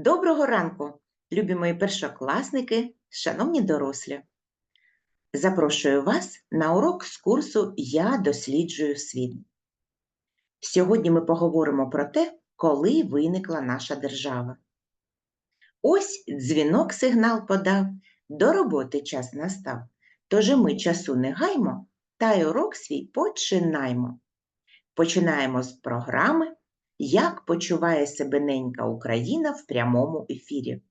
Доброго ранку, любі мої першокласники, шановні дорослі. Запрошую вас на урок з курсу Я досліджую світ. Сьогодні ми поговоримо про те, коли виникла наша держава. Ось дзвінок сигнал подав, до роботи час настав. Тож і ми часу не гаймо, та й урок свій починаймо. Починаємо з програми як почуває себе ненька Україна в прямому ефірі?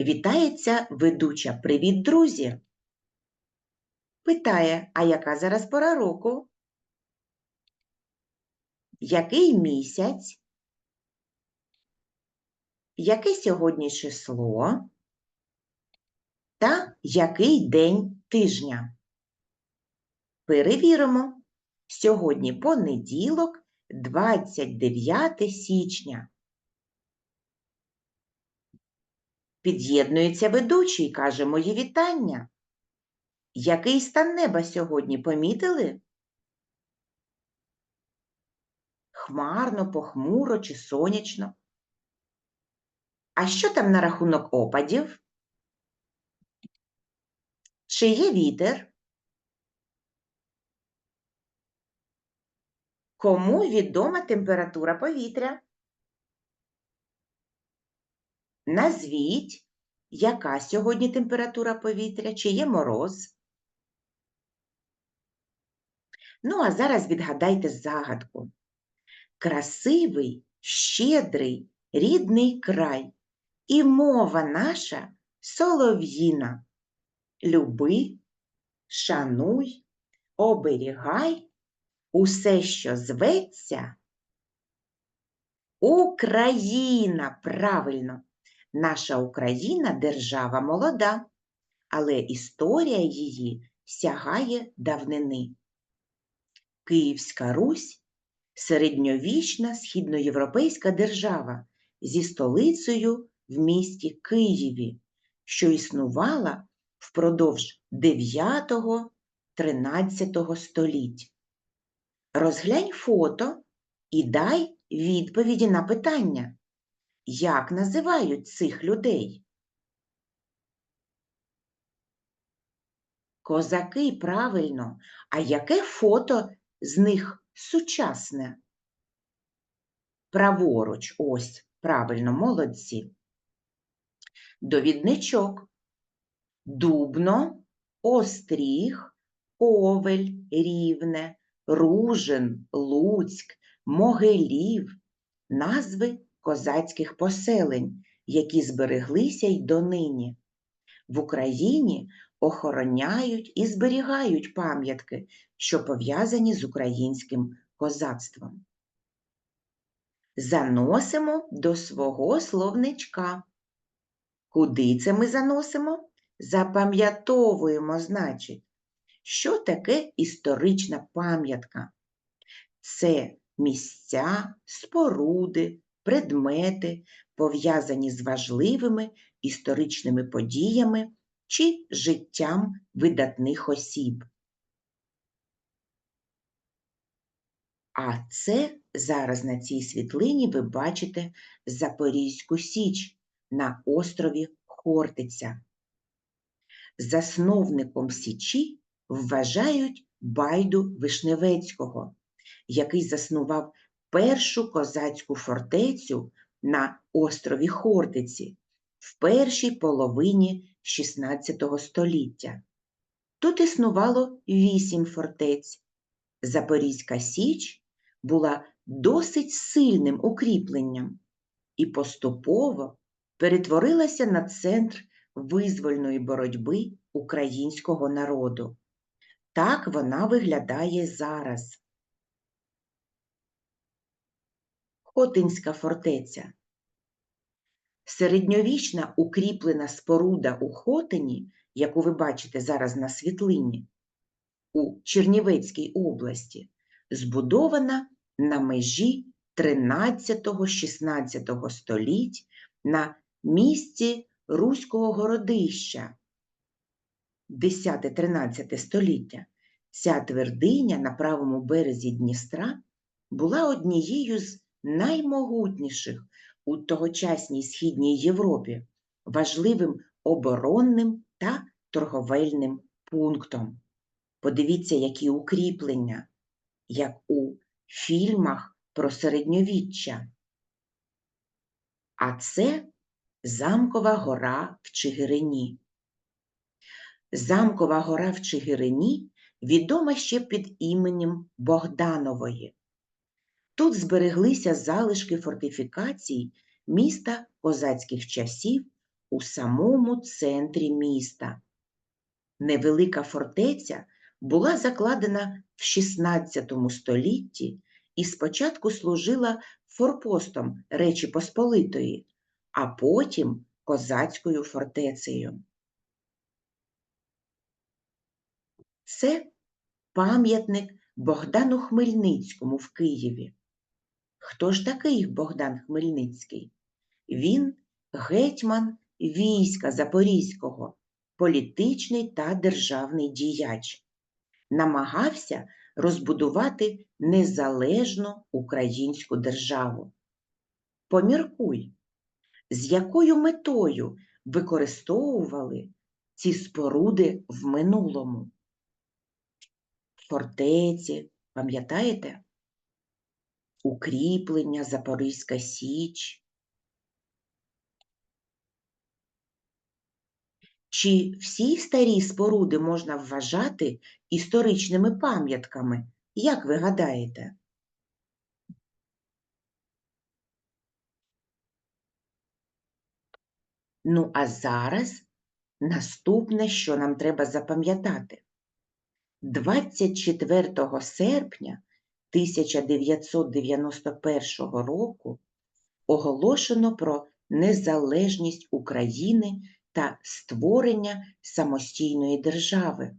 Вітається ведуча Привіт, друзі! Питає, а яка зараз пора року? Який місяць? Яке сьогодні число? Та який день тижня? Перевіримо. Сьогодні понеділок, 29 січня. Під'єднується ведучий, каже мої вітання. Який стан неба сьогодні помітили? Хмарно, похмуро чи сонячно? А що там на рахунок опадів? Чи є вітер? Кому відома температура повітря? Назвіть, яка сьогодні температура повітря, чи є мороз? Ну, а зараз відгадайте загадку. Красивий, щедрий, рідний край, і мова наша солов'їна. Люби, шануй, оберігай усе, що зветься, Україна, правильно, наша Україна держава молода, але історія її сягає давнини. Київська Русь середньовічна східноєвропейська держава зі столицею в місті Києві, що існувала впродовж 9-13 століть. Розглянь фото і дай відповіді на питання. Як називають цих людей? Козаки, правильно. А яке фото з них сучасне? Праворуч, ось, правильно, молодці. Довідничок. Дубно, остріг, ковель, рівне, Ружин, Луцьк, Могилів назви козацьких поселень, які збереглися й донині. В Україні охороняють і зберігають пам'ятки, що пов'язані з українським козацтвом. Заносимо до свого словничка. Куди це ми заносимо? Запам'ятовуємо, значить. Що таке історична пам'ятка? Це місця, споруди, предмети, пов'язані з важливими історичними подіями чи життям видатних осіб. А це зараз на цій світлині ви бачите Запорізьку Січ на острові Хортиця. Засновником Січі вважають Байду Вишневецького, який заснував першу козацьку фортецю на острові Хортиці в першій половині XVI століття. Тут існувало вісім фортець. Запорізька Січ була досить сильним укріпленням і поступово перетворилася на центр визвольної боротьби українського народу. Так вона виглядає зараз. Хотинська фортеця. Середньовічна укріплена споруда у Хотині, яку ви бачите зараз на світлині, у Чернівецькій області, збудована на межі 13-16 століть на місці Руського городища 10-13 століття, ця твердиня на правому березі Дністра була однією з наймогутніших у тогочасній Східній Європі важливим оборонним та торговельним пунктом. Подивіться, які укріплення, як у фільмах про середньовіччя. А це Замкова гора в Чигирині. Замкова гора в Чигирині відома ще під іменем Богданової. Тут збереглися залишки фортифікацій міста козацьких часів у самому центрі міста. Невелика фортеця була закладена в XVI столітті і спочатку служила форпостом Речі Посполитої, а потім козацькою фортецею. Це пам'ятник Богдану Хмельницькому в Києві. Хто ж такий Богдан Хмельницький? Він гетьман війська Запорізького, політичний та державний діяч. Намагався розбудувати незалежну українську державу. Поміркуй, з якою метою використовували ці споруди в минулому? Фортеці, пам'ятаєте? Укріплення, Запорізька Січ. Чи всі старі споруди можна вважати історичними пам'ятками, як ви гадаєте? Ну, а зараз наступне, що нам треба запам'ятати. 24 серпня 1991 року оголошено про незалежність України та створення самостійної держави.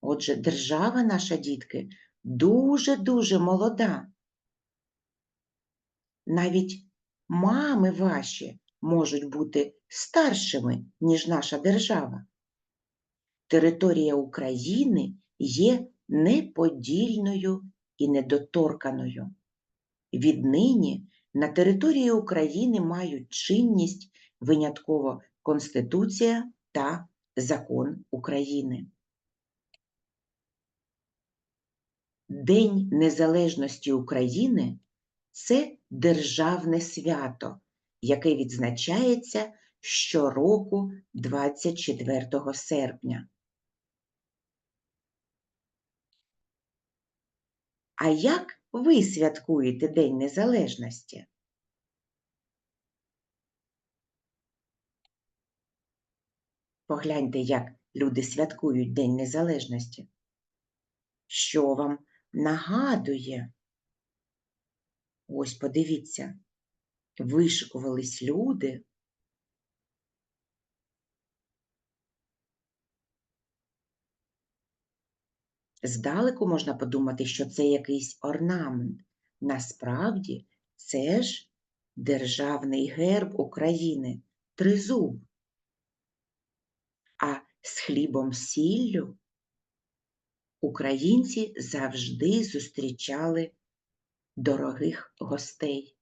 Отже, держава наша, дітки, дуже-дуже молода. Навіть мами ваші можуть бути старшими, ніж наша держава. Територія України є неподільною і недоторканою. Віднині на території України мають чинність винятково Конституція та Закон України. День Незалежності України це державне свято, яке відзначається щороку 24 серпня. А як ви святкуєте День Незалежності? Погляньте, як люди святкують День Незалежності. Що вам нагадує? Ось подивіться, вишикувались люди. Здалеку можна подумати, що це якийсь орнамент. Насправді це ж державний герб України тризуб. А з хлібом сіллю українці завжди зустрічали дорогих гостей.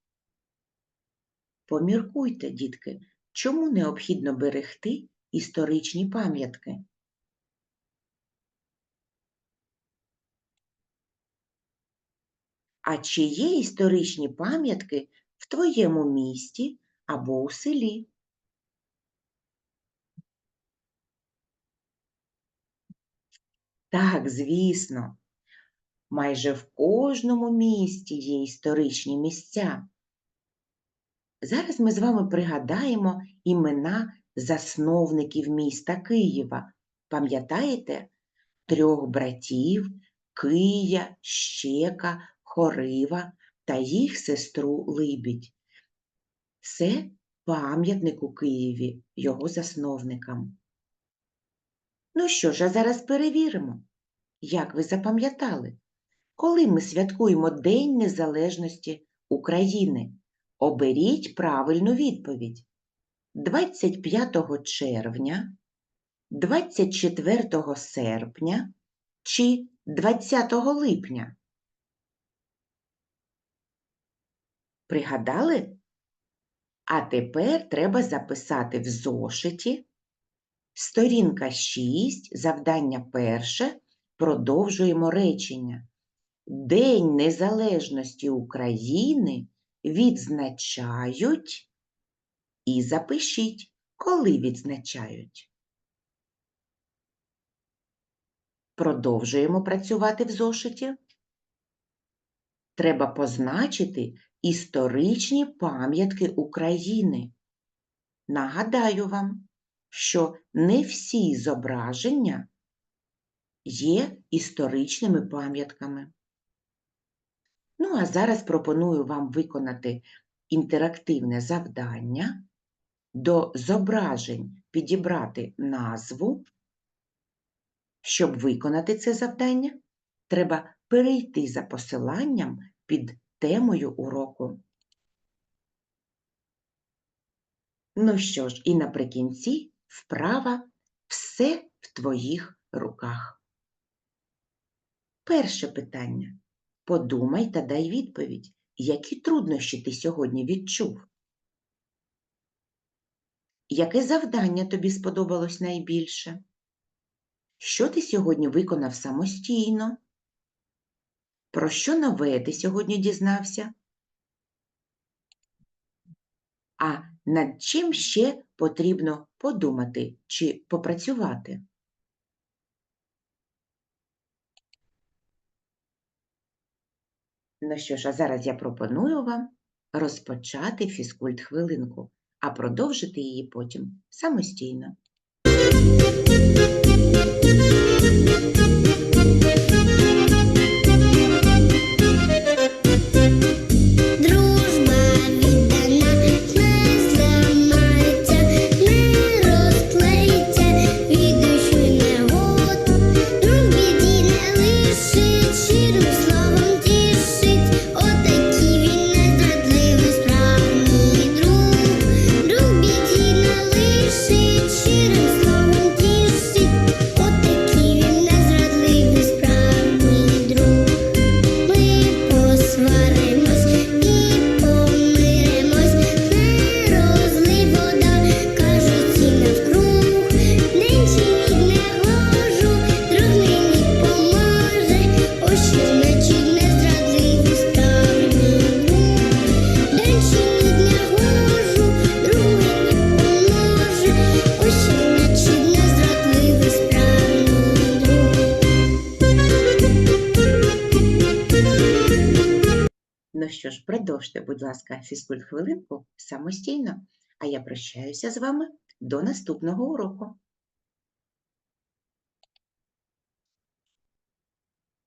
Поміркуйте, дітки, чому необхідно берегти історичні пам'ятки? А чи є історичні пам'ятки в твоєму місті або у селі? Так, звісно, майже в кожному місті є історичні місця. Зараз ми з вами пригадаємо імена засновників міста Києва. Пам'ятаєте трьох братів Кия, Щека, Хорива та їх сестру Либідь. Це пам'ятник у Києві його засновникам. Ну що ж, а зараз перевіримо, як ви запам'ятали, коли ми святкуємо День Незалежності України. Оберіть правильну відповідь 25 червня, 24 серпня чи 20 липня. Пригадали, А тепер треба записати в зошиті сторінка 6, завдання перше. Продовжуємо речення. День Незалежності України відзначають і запишіть, коли відзначають. Продовжуємо працювати в зошиті. Треба позначити історичні пам'ятки України. Нагадаю вам, що не всі зображення є історичними пам'ятками. Ну, а зараз пропоную вам виконати інтерактивне завдання, до зображень підібрати назву. Щоб виконати це завдання, треба перейти за посиланням під темою уроку. Ну що ж, і наприкінці вправа все в твоїх руках. Перше питання. Подумай та дай відповідь, які труднощі ти сьогодні відчув? Яке завдання тобі сподобалось найбільше? Що ти сьогодні виконав самостійно? Про що нове ти сьогодні дізнався? А над чим ще потрібно подумати чи попрацювати? Ну що ж, а зараз я пропоную вам розпочати фізкульт хвилинку, а продовжити її потім самостійно. Продовжте, будь ласка, фізкульт хвилинку самостійно, а я прощаюся з вами до наступного уроку.